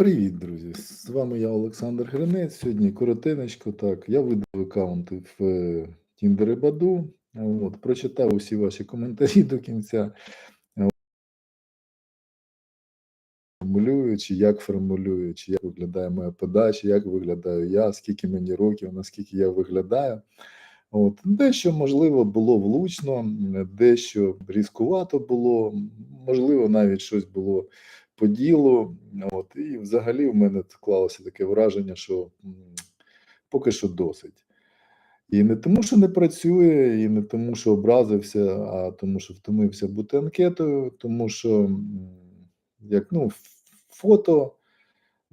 Привіт, друзі! З вами я, Олександр Гринець. Сьогодні коротенечко. Так, я видав аккаунти в е, Tinder і Баду. От, прочитав усі ваші коментарі до кінця. Формулюючи, як формулюючи, як виглядає моя подача, як виглядаю я, скільки мені років, наскільки я виглядаю. От, дещо, можливо, було влучно, дещо різкувато було, можливо, навіть щось було по ділу. От, і взагалі в мене склалося таке враження, що поки що досить. І не тому, що не працює, і не тому, що образився, а тому, що втомився бути анкетою, тому що як ну, фото,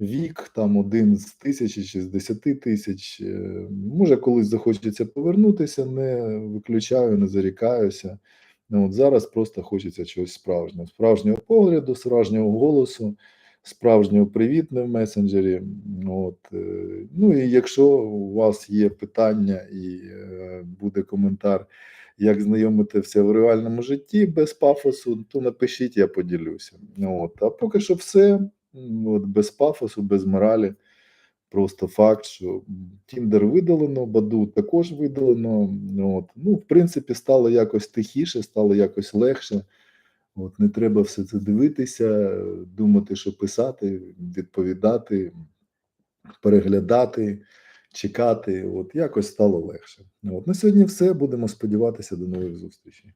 вік там один з тисячі чи з десяти тисяч. е, Може, колись захочеться повернутися, не виключаю, не зарікаюся. Ну, от зараз просто хочеться чогось справжнього, справжнього погляду, справжнього голосу, справжнього привітне в месенджері. От, е, ну і якщо у вас є питання і е, буде коментар, як знайомитися в реальному житті без пафосу, то напишіть, я поділюся. От, а поки що все. От, без пафосу, без моралі. Просто факт, що Тіндер видалено, Баду також видалено. От. Ну, в принципі, стало якось тихіше, стало якось легше. От, не треба все це дивитися, думати, що писати, відповідати, переглядати, чекати. От якось стало легше. От на сьогодні все. Будемо сподіватися до нових зустрічей.